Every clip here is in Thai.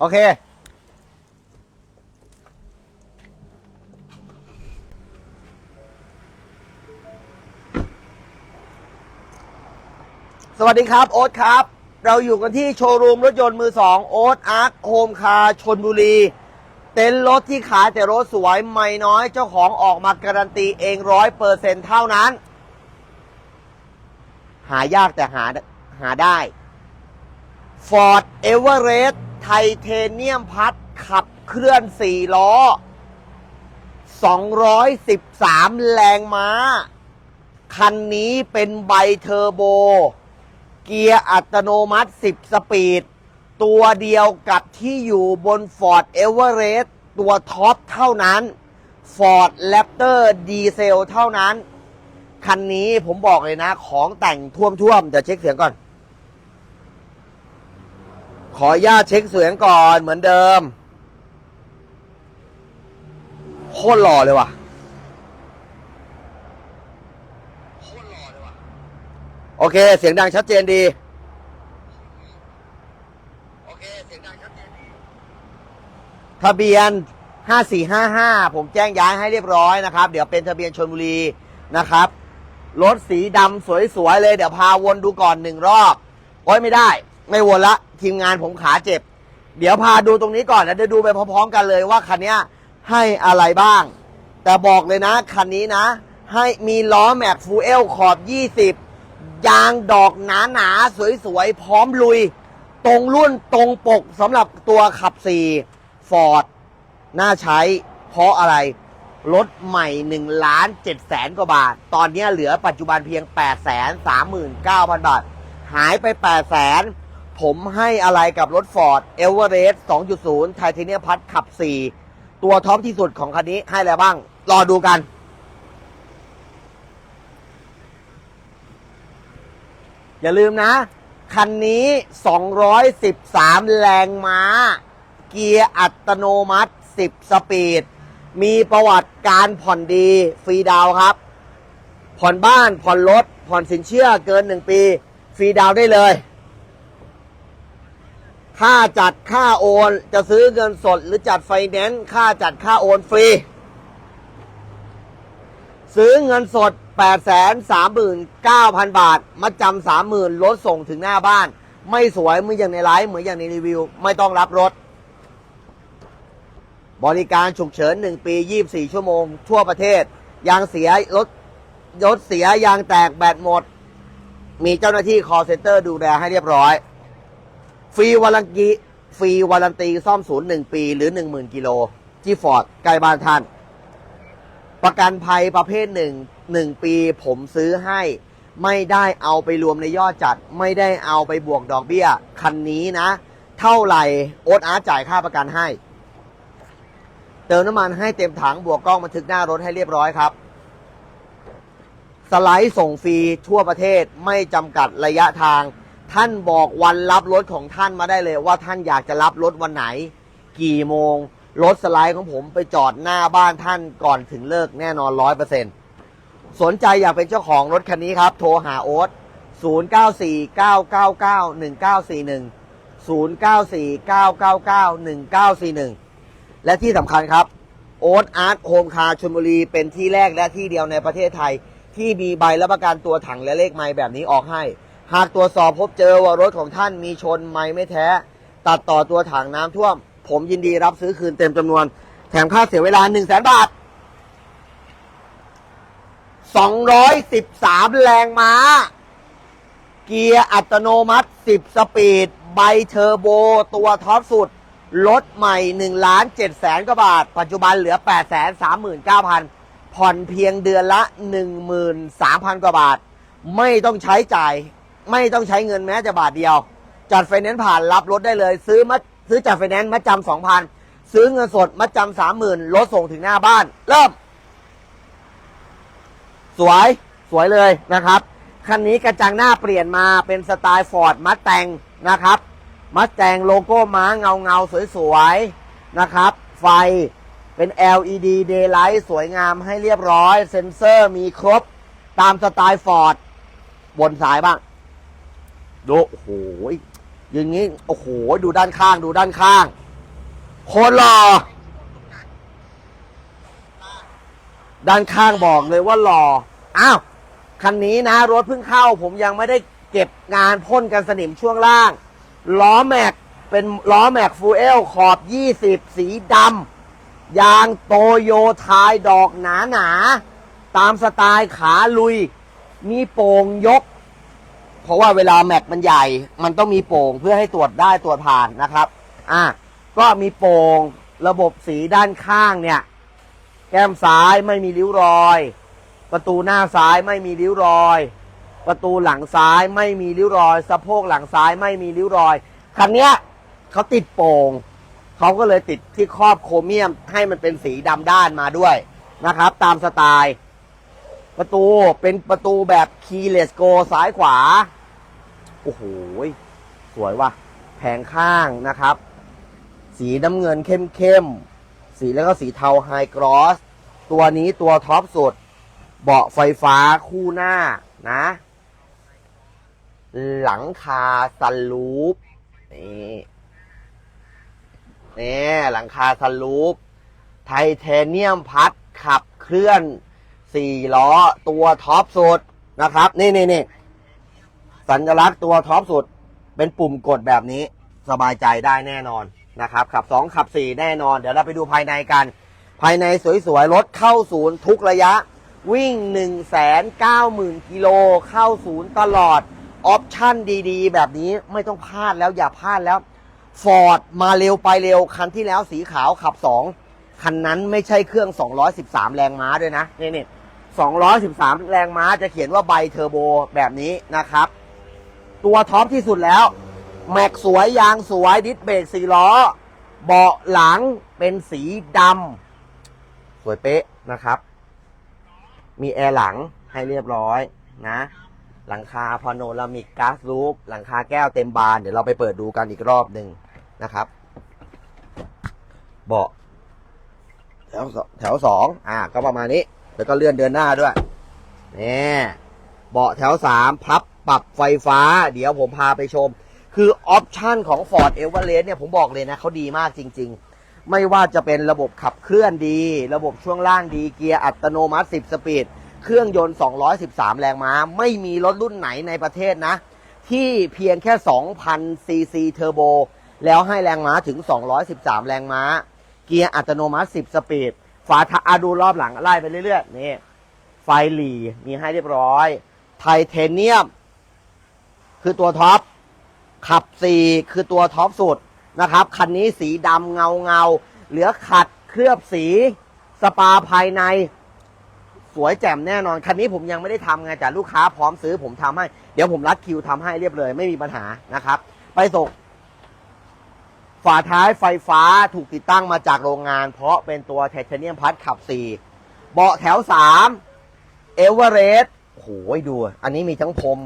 โอเค สวัสดีครับ โอ๊ตครับ เราอยู่กันที่โชว์รูมรถยนต์มือสองโอ๊ตอาร์คโฮมคาร์ชนบุรี เต็นท์รถที่ขายแต่รถสวยไม่น้อยเจ้าของออกมาการันตีเองร้อยเปอร์เซ็นเท่านั้น หายากแต่หาหาได้ Ford Everest ทเทเนียมพัดขับเคลื่อน4ล้อ 213 แรงม้า คันนี้เป็นใบเทอร์โบ เกียร์อัตโนมัติ 10 สปีด ตัวเดียวกับที่อยู่บน Ford Everest ตัวท็อปเท่านั้น Ford Raptor ดีเซลเท่านั้น คันนี้ผมบอกเลยนะ ของแต่งท่วมๆ เดี๋ยวเช็คเสียงก่อน ขออนุญาตเช็คเสียงก่อนเหมือนเดิมโคตรหล่อเลยว่ะโคตรหล่อเลยว่ะโอเค เสียงดังชัดเจนดี โอเค เสียงดังชัดเจนดี ทะเบียน 5455 ผมแจ้งย้ายให้เรียบร้อยนะครับ เดี๋ยวเป็นทะเบียนชนบุรีนะครับ รถสีดำสวยๆเลย เดี๋ยวพาวนดูก่อนหนึ่งรอบ โอ้ยไม่ได้ ไม่วนละ ทีมงานผมขาเจ็บ เดี๋ยวพาดูตรงนี้ก่อนแล้วเดี๋ยวดูไปพร้อมๆกันเลยว่าคันนี้ให้อะไรบ้าง แต่บอกเลยนะ คันนี้นะ ให้มีล้อแม็กฟูเอลขอบ 20 ยางดอกหนาๆ สวยๆ พร้อมลุย ตรงรุ่นตรงปกสำหรับตัวขับ4ฟอร์ดน่าใช้ เพราะอะไรรถใหม่1ล้าน7แสนกว่าบาท ตอนนี้เหลือปัจจุบันเพียง8 3 9 0 0 0 บาท หายไป8แสน ผมให้อะไรกับรถ Ford e v e r e s t 2.0ไทเทเนียพัดขับ 4 ตัวท็อปที่สุดของคันนี้ให้อะไรบ้าง รอดูกัน อย่าลืมนะ คันนี้ 213 แรงม้า เกียร์อัตโนมัติ 10 สปีด มีประวัติการผ่อนดีฟรีดาวครับ ผ่อนบ้านผ่อนรถผ่อนสินเชื่อเกิน 1 ปี ฟรีดาวได้เลย ค่าจัดค่าโอน จะซื้อเงินสดหรือจัดไฟแนนซ์ค่าจัดค่าโอนฟรี ซื้อเงินสด 839,000 บาทมาจำ30,000ลดส่งถึงหน้าบ้าน ไม่สวยเหมือนอย่างในไลฟ์เหมือนอย่างในรีวิว ไม่ต้องรับรถ บริการฉุกเฉิน 1 ปี 24 ชั่วโมง ทั่วประเทศ ยางเสียรถรถเสียยางแตกแบตหมด มีเจ้าหน้าที่ call center ดูแลให้เรียบร้อย ฟรีวารันตีฟรีวารันตีซ่อมศูนย์หนึ่งปี หรือ10,000กิโลที่ฟอร์ดใกล้บ้านท่าน ประกันภัยประเภทหนึ่งหนึ่งปีผมซื้อให้ไม่ได้เอาไปรวมในยอดจัด ไม่ได้เอาไปบวกดอกเบี้ย คันนี้นะ เท่าไหร่โอ๊ตอาร์จ่ายค่าประกันให้ เติมน้ำมันให้เต็มถังบวกกล้องบันทึกหน้ารถให้เรียบร้อยครับ สไลด์ส่งฟรีทั่วประเทศไม่จำกัดระยะทาง ท่านบอกวันรับรถของท่านมาได้เลย ว่าท่านอยากจะรับรถวันไหน กี่โมง รถสไลด์ของผมไปจอดหน้าบ้านท่านก่อนถึงเลิกแน่นอนร้อยเปอร์เซ็นต์สนใจอยากเป็นเจ้าของรถคันนี้ครับ โทรหาโอ๊ต0 9 4 9 9 9 1 9 4 1 0 9 4 9 9 9 1 9 4 1 และที่สำคัญครับโอ๊ตอาร์ตโฮมคาร์ชลบุรีเป็นที่แรกและที่เดียวในประเทศไทย ที่มีใบรับประกันตัวถังและเลขไม้แบบนี้ออกให้ หากตรวจสอบพบเจอว่ารถของท่านมีชนไม้ไม่แท้ ตัดต่อตัวถังน้ำท่วม ผมยินดีรับซื้อคืนเต็มจำนวน แถมค่าเสียเวลา1 0 0 0 0แสนบาท 213 แรงม้า เกียร์อัตโนมัติ 10 สปีด ใบเทอร์โบ ตัวท็อปสุด รถใหม่1ล้าน7แสนกว่าบาท ปัจจุบันเหลือ 8 3 9 0 0 0 ผ่อนเพียงเดือนละ 13,000 กว่าบาท ไม่ต้องใช้จ่าย ไม่ต้องใช้เงินแม้แต่บาทเดียว จัดไฟแนนซ์ผ่านรับรถได้เลย ซื้อมาซื้อจัดไฟแนนซ์มาจำ2,000ซื้อเงินสดมาจำ30,000รถส่งถึงหน้าบ้าน เริ่ม สวยสวยเลยนะครับคันนี้กระจังหน้าเปลี่ยนมาเป็นสไตล์ฟอร์ดมัสแตงนะครับมัสแตงโลโก้ม้าเงาเงาๆสวยๆนะครับ ไฟเป็น LED daylight สวยงามให้เรียบร้อย เซ็นเซอร์มีครบตามสไตล์ฟอร์ดบนซ้ายบ้าง ดูโอ้โหอย่างนี้โอ้โห ดูด้านข้างดูด้านข้างโคตรหล่อด้านข้างบอกเลยว่าหล่ออ้าวคันนี้นะ รถเพิ่งเข้า ผมยังไม่ได้เก็บงานพ่นกันสนิมช่วงล่าง ล้อแม็กเป็นล้อแม็กฟูเอลขอบ 20 สีดำยางโตโยทายดอกหนาหนาๆตามสไตล์ขาลุย มีโป่งยก เพราะว่าเวลาแม็กมันใหญ่ มันต้องมีโป่งเพื่อให้ตรวจได้ตรวจผ่านนะครับ อะก็มีโป่งระบบสีด้านข้างเนี่ย แก้มซ้ายไม่มีริ้วรอย ประตูหน้าซ้ายไม่มีริ้วรอย ประตูหลังซ้ายไม่มีริ้วรอย สะโพกหลังซ้ายไม่มีริ้วรอยคันเนี้ยเขาติดโป่งเขาก็เลยติดที่ครอบโครเมียมให้มันเป็นสีดำด้านมาด้วยนะครับ ตามสไตล์ ประตูเป็นประตูแบบ keyless go ซ้ายขวา โอ้โหสวยว่ะ แผงข้างนะครับ สีน้ำเงินเข้มๆสีแล้วก็สีเทาไฮกรอส ตัวนี้ตัวท็อปสุด เบาะไฟฟ้าคู่หน้านะ หลังคาซันลูปนี่นี่หลังคาซันลูป ไทเทเนียมพัดขับเคลื่อนสี่ล้อตัวท็อปสุดนะครับ นี่นี่นี่ สัญลักษณ์ตัวท็อปสุด เป็นปุ่มกดแบบนี้สบายใจได้แน่นอนนะครับ ขับสองขับสี่แน่นอน เดี๋ยวเราไปดูภายในกัน ภายในสวยๆ รถเข้าศูนย์ทุกระยะ วิ่ง 1 9 0 0 0 0กิโลเข้าศูนย์ตลอด ออปชั่นดีๆ แบบนี้ไม่ต้องพลาดแล้วอย่าพลาดแล้วฟอร์ดมาเร็วไปเร็ว คันที่แล้วสีขาวขับ 2 คันนั้นไม่ใช่เครื่อง 213 แรงม้าด้วยนะนี่นี่213 แรงม้าจะเขียนว่าไบเทอร์โบแบบนี้นะครับ ตัวท็อปที่สุดแล้ว แม็กสวยยางสวยดิสเบรกสี่ล้อ เบาะหลังเป็นสีดำสวยเป๊ะนะครับ มีแอร์หลังให้เรียบร้อยนะ หลังคาพาโนรามิกก๊าซรูฟหลังคาแก้วเต็มบาน เดี๋ยวเราไปเปิดดูกันอีกรอบหนึ่งนะครับ เบาะแถวแถวสองอ่า ก็ประมาณนี้ แล้วก็เลื่อนเดินหน้าด้วยนี่เบาะแถวสามพับ ปรับไฟฟ้า เดี๋ยวผมพาไปชม คือออปชันของ Ford e v e r e s t เนี่ยผมบอกเลยนะเขาดีมากจริง ๆ ไม่ว่าจะเป็นระบบขับเคลื่อนดี ระบบช่วงล่างดี เกียร์อัตโนมัติ 10 สปีด เครื่องยนต์ 213 แรงม้า ไม่มีรถรุ่นไหนในประเทศนะ ที่เพียงแค่ 2,000 ซีซีเทอร์โบแล้วให้แรงม้าถึง 213 แรงม้า เกียร์อัตโนมัติ 10 สปีด ฝาท้าดูรอบหลังไล่ไปเรื่อยๆ นี่ ไฟหลีมีให้เรียบร้อย ไทเทเนียม คือตัวท็อปขับ4คือตัวท็อปสุดนะครับ คันนี้สีดำเงาเงาเหลือขัดเคลือบสีสปาภายใน สวยแจ่มแน่นอน คันนี้ผมยังไม่ได้ทำไงแต่ลูกค้าพร้อมซื้อผมทำให้ เดี๋ยวผมรัดคิวทำให้เรียบเลย ไม่มีปัญหานะครับ ไปส่งฝาท้ายไฟฟ้าถูกติดตั้งมาจากโรงงาน เพราะเป็นตัวไทเทเนียมพัดขับ 4 เบาะแถว 3 เอเวอเรสต์โหยดู อันนี้มีทั้งพรม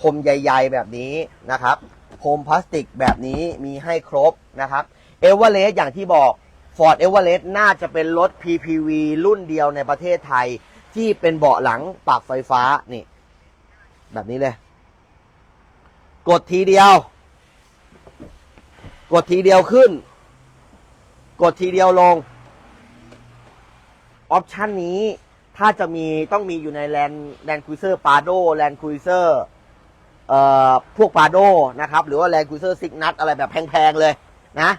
พรมใหญ่ ๆ แบบนี้นะครับพรมพลาสติกแบบนี้มีให้ครบนะครับเอเวอเรสต์อย่างที่บอก Ford e v e r e s t น่าจะเป็นรถ PPV รุ่นเดียวในประเทศไทย ที่เป็นเบาะหลังปรับไฟฟ้านี่ แบบนี้เลย กดทีเดียว กดทีเดียวขึ้น กดทีเดียวลง ออปชันนี้ถ้าจะมีต้องมีอยู่ในแลนแลนคูเซอร์ปาโดแลนคูเซอร์ พวกปาโดนะครับ หรือว่าแลนคูเซอร์ซิกนัทอะไรแบบแพง ๆ เลยนะ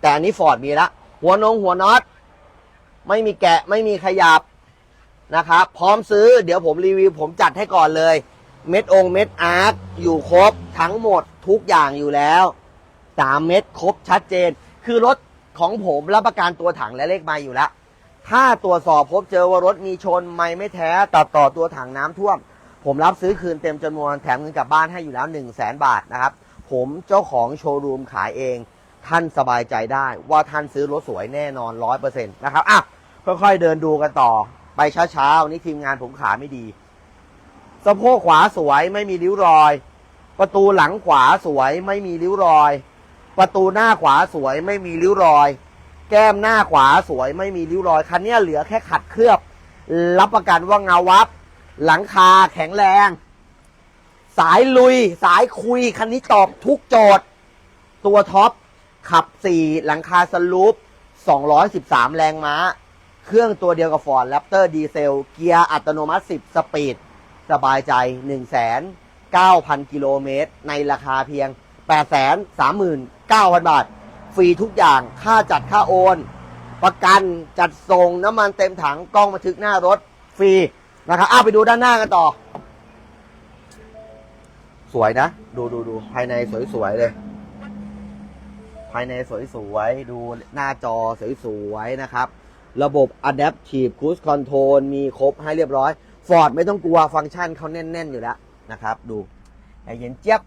แต่อันนี้ฟอร์ดมีละ หัวนงหัวน็อต ไม่มีแกะไม่มีขยับนะครับ พร้อมซื้อเดี๋ยวผมรีวิวผมจัดให้ก่อนเลย เม็ดองเม็ดอาร์คอยู่ครบทั้งหมดทุกอย่างอยู่แล้วสามเม็ดครบชัดเจน คือรถของผมรับประกันตัวถังและเลขไมอยู่แล้ว ถ้าตรวจสอบพบเจอว่ารถมีชนไม่ไม่แท้ตัดต่อตัวถังน้ำท่วม ผมรับซื้อคืนเต็มจำนวนแถมเงินกลับบ้านให้อยู่แล้ว 1 0 0 0 0แสนบาทนะครับ ผมเจ้าของโชว์รูมขายเอง ท่านสบายใจได้ว่าท่านซื้อรถสวยแน่นอนร้อยเปอร์เซ็นต์นะครับอะค่อยๆเดินดูกันต่อไปช้าๆวันนี้ทีมงานผมขาไม่ดีสะโพกขวาสวยไม่มีริ้วรอย ประตูหลังขวาสวยไม่มีริ้วรอย ประตูหน้าขวาสวยไม่มีริ้วรอย แก้มหน้าขวาสวยไม่มีริ้วรอยคันนี้เหลือแค่ขัดเคลือบ รับประกันว่าเงาวับ หลังคาแข็งแรง สายลุย สายคุย คันนี้ตอบทุกโจทย์ ตัวท็อป ขับ 4 หลังคาสลูป 213 แรงม้า เครื่องตัวเดียวกับ Ford Raptor ดีเซล เกียร์อัตโนมัติ 10 สปีด สบายใจ 1,900 กิโลเมตร ในราคาเพียง 839,000 บาท ฟรีทุกอย่าง ค่าจัดค่าโอน ประกันจัดส่งน้ำมันเต็มถังกล้องบันทึกหน้ารถ ฟรี นะครับอ้าวไปดูด้านหน้ากันต่อ สวยนะ ดูดูดูภายในสวยๆเลย ภายในสวยๆดูหน้าจอสวยๆนะครับ ระบบ Adaptive Cruise Control มีครบให้เรียบร้อย Ford ไม่ต้องกลัวฟังก์ชันเขาแน่น ๆ อยู่แล้วนะครับ ดูแอร์เย็นเจี๊ยบ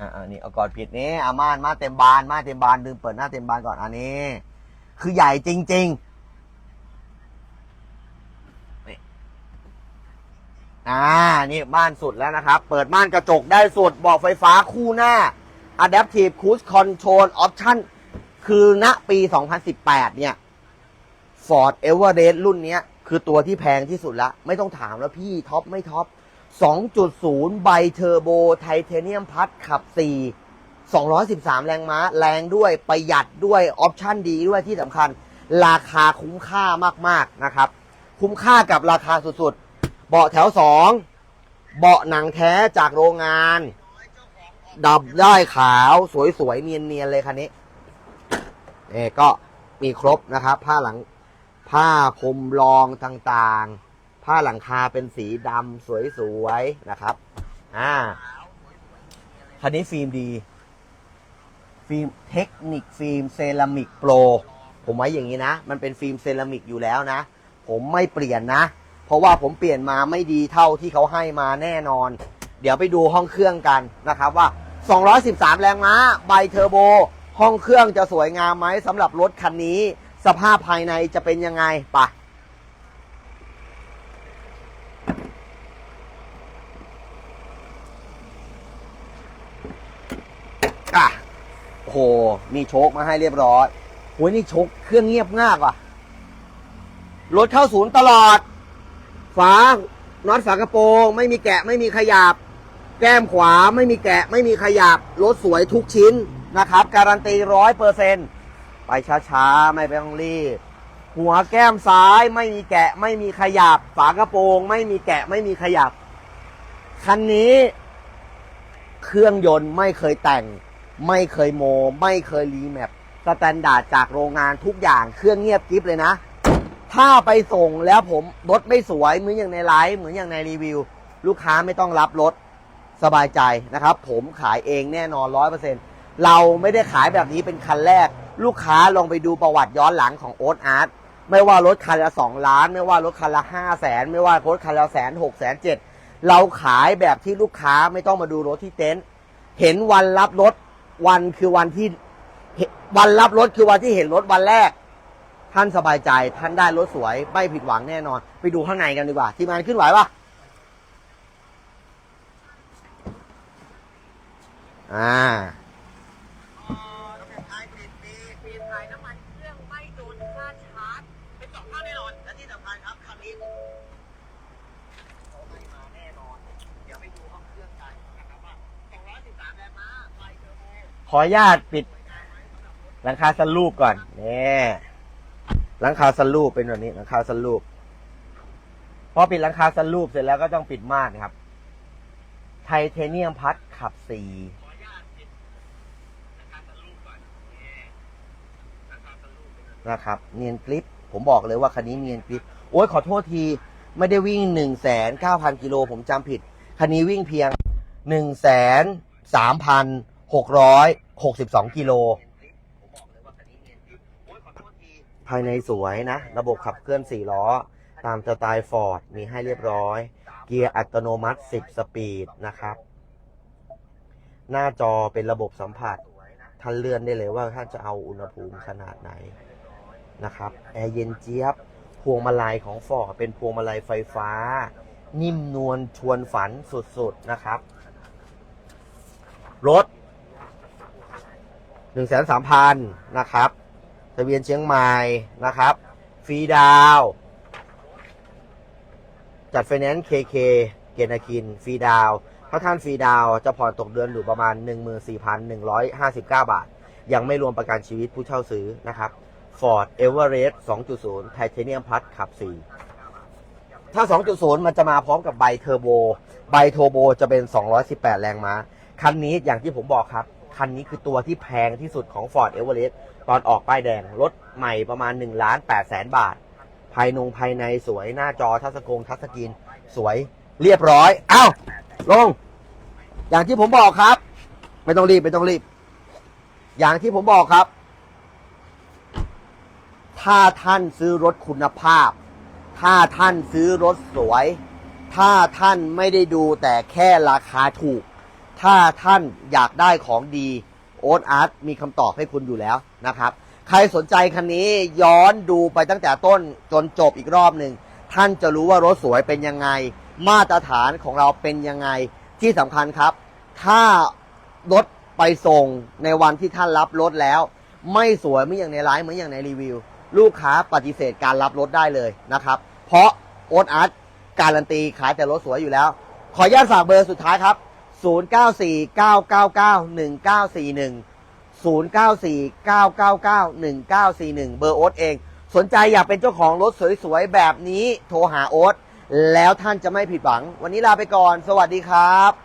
อ่านี่เอาก่อนผิดนี่อาม่านมาเต็มบานมาเต็มบานลืมเปิดหน้าเต็มบานก่อนอันนี้ คือใหญ่จริง ๆ อ่า นี่ม่านสุดแล้วนะครับ เปิดม่านกระจกได้สุดเบอกไฟฟ้าคู่หน้า Adaptive Cruise Control Option คือณปี 2018 เนี่ย Ford Everest รุ่นนี้คือตัวที่แพงที่สุดละ ไม่ต้องถามแล้วพี่ท็อปไม่ท็อป 2.0 ไบเทอร์โบไทเทเนียมพัดขับ 4 213 แรงม้า แรงด้วยประหยัดด้วยออปชั่นดีด้วยที่สำคัญ ราคาคุ้มค่ามากๆนะครับ คุ้มค่ากับราคาสุดๆ เบาะแถว2เบาะหนังแท้จากโรงงานดับได้ขาวสวยๆเนียนๆเลยคันนี้เอ่ก็มีครบนะครับ ผ้าหลังผ้าพรมรองต่างๆ ผ้าหลังคาเป็นสีดำสวยๆนะครับอ่าคันนี้ฟิล์มดี ฟิล์มเทคนิคฟิล์มเซรามิกโปร ผมไว้อย่างนี้นะ มันเป็นฟิล์มเซรามิกอยู่แล้วนะ ผมไม่เปลี่ยนนะ เพราะว่าผมเปลี่ยนมาไม่ดีเท่าที่เขาให้มาแน่นอน เดี๋ยวไปดูห้องเครื่องกันนะครับว่า 213 แรงม้าไบเทอร์โบ ห้องเครื่องจะสวยงามไหมสำหรับรถคันนี้ สภาพภายในจะเป็นยังไงปะอะโอ้โหมีโชคมาให้เรียบร้อยโหนี่โชคเครื่องเงียบมากว่ะ รถเข้าศูนย์ตลอด ฝาน็อตฝากระโปรง ไม่มีแกะไม่มีขยับ แก้มขวาไม่มีแกะไม่มีขยับรถสวยทุกชิ้นนะครับ การันตีร้อยเปอร์เซ็นไปช้าๆ ไม่ไปต้องรีบ หัวแก้มซ้ายไม่มีแกะไม่มีขยับ ฝากระโปรง ไม่มีแกะไม่มีขยับ คันนี้ เครื่องยนต์ไม่เคยแต่ง ไม่เคยโม ไม่เคยรีแมปสแตนดาร์ดจากโรงงานทุกอย่างเครื่องเงียบกริฟเลยนะ ถ้าไปส่งแล้วผมรถไม่สวยเหมือนอย่างในไลฟ์เหมือนอย่างในรีวิว ลูกค้าไม่ต้องรับรถสบายใจนะครับ ผมขายเองแน่นอนร้อยเปอร์เซ็นเราไม่ได้ขายแบบนี้เป็นคันแรก ลูกค้าลองไปดูประวัติย้อนหลังของโอ๊ตอาร์ตไม่ว่ารถคันละสองล้าน ไม่ว่ารถคันละห้าแสนไม่ว่ารถคันละแสนหกแสนเจ็ดเราขายแบบที่ลูกค้าไม่ต้องมาดูรถที่เต็นท์เห็นวันรับรถวันคือวันที่เห็นวันรับรถคือวันที่เห็นรถวันแรก ท่านสบายใจท่านได้รถสวยไม่ผิดหวังแน่นอน ไปดูข้างในกันดีกว่า ทีมงานขึ้นไหวปะอ่าขออนุญาตปิดหลังคาสลูปก่อนเนี่ย หลังคาสลูปเป็นแบบนี้หลังคาสลูปพอปิดหลังคาสลูปเสร็จแล้วก็ต้องปิดม่านครับ ไทเทเนียมพัดขับสี่ขออนุญาตปิดราคาสลูปก่อนนี่ราคาสลูปเป็นแบบนี้นะครับ เนียนกริปผมบอกเลยว่าคันนี้เนียนกริปโอ้ยขอโทษที ไม่ได้วิ่งหนึ่งแสนเก้าพันกิโลผมจำผิด คันนี้วิ่งเพียงหนึ่งแสนสามพันหกร้อยหกสิบสองกิโล ภายในสวยนะ ระบบขับเคลื่อน 4 ล้อ ตามสไตล์ฟอร์ดมีให้เรียบร้อย เกียร์อัตโนมัติ 10 สปีดนะครับ หน้าจอเป็นระบบสัมผัสท่านเลื่อนได้เลยว่าท่านจะเอาอุณหภูมิขนาดไหนนะครับแอร์เย็นเจี๊ยบ พวงมาลัยของฟอร์ดเป็นพวงมาลัยไฟฟ้า นิ่มนวลชวนฝันสุดๆนะครับ รถ1 3 0 0 0 0นะครับ ทะเบียนเชียงใหม่นะครับ ฟรีดาว จัดไฟแนนซ์เคเคเกณฑ์อาคิน ฟรีดาวน์ถ้าท่านฟรีดาวจะผ่อนตกเดือนอยู่ประมาณ 14,159 บาท ยังไม่รวมประกันชีวิตผู้เช่าซื้อนะครับ Ford Everest 2.0 Titanium Plus ขับ 4 ถ้า 2.0 มันจะมาพร้อมกับใบเทอร์โบ ใบเทอร์โบจะเป็น 218 แรงม้า คันนี้อย่างที่ผมบอกครับ คันนี้คือตัวที่แพงที่สุดของ Ford Everest ตอนออกป้ายแดง รถใหม่ประมาณ1ล้าน8แสนบาท ภายนงภายในสวยหน้าจอทัชสกงทัชสกรีนสวยเรียบร้อย เอ้า ลง อย่างที่ผมบอกครับ ไม่ต้องรีบ ไม่ต้องรีบ อย่างที่ผมบอกครับ ถ้าท่านซื้อรถคุณภาพ ถ้าท่านซื้อรถสวย ถ้าท่านไม่ได้ดูแต่แค่ราคาถูก ถ้าท่านอยากได้ของดี โอ๊ตอาร์ตมีคำตอบให้คุณอยู่แล้วนะครับ ใครสนใจคันนี้ย้อนดูไปตั้งแต่ต้นจนจบอีกรอบหนึ่งท่านจะรู้ว่ารถสวยเป็นยังไง มาตรฐานของเราเป็นยังไงที่สำคัญครับ ถ้ารถไปส่งในวันที่ท่านรับรถแล้ว ไม่สวยเหมือนอย่างในไลฟ์เหมือนอย่างในรีวิว ลูกค้าปฏิเสธการรับรถได้เลยนะครับ เพราะโอ๊ตอาร์ตการันตีขายแต่รถสวยอยู่แล้ว ขออนุญาตฝากเบอร์สุดท้ายครับ 0949991941 0949991941 เบอร์โอ๊ตเอง สนใจอยากเป็นเจ้าของรถสวยๆ แบบนี้โทรหาโอ๊ตแล้วท่านจะไม่ผิดหวัง วันนี้ลาไปก่อน สวัสดีครับ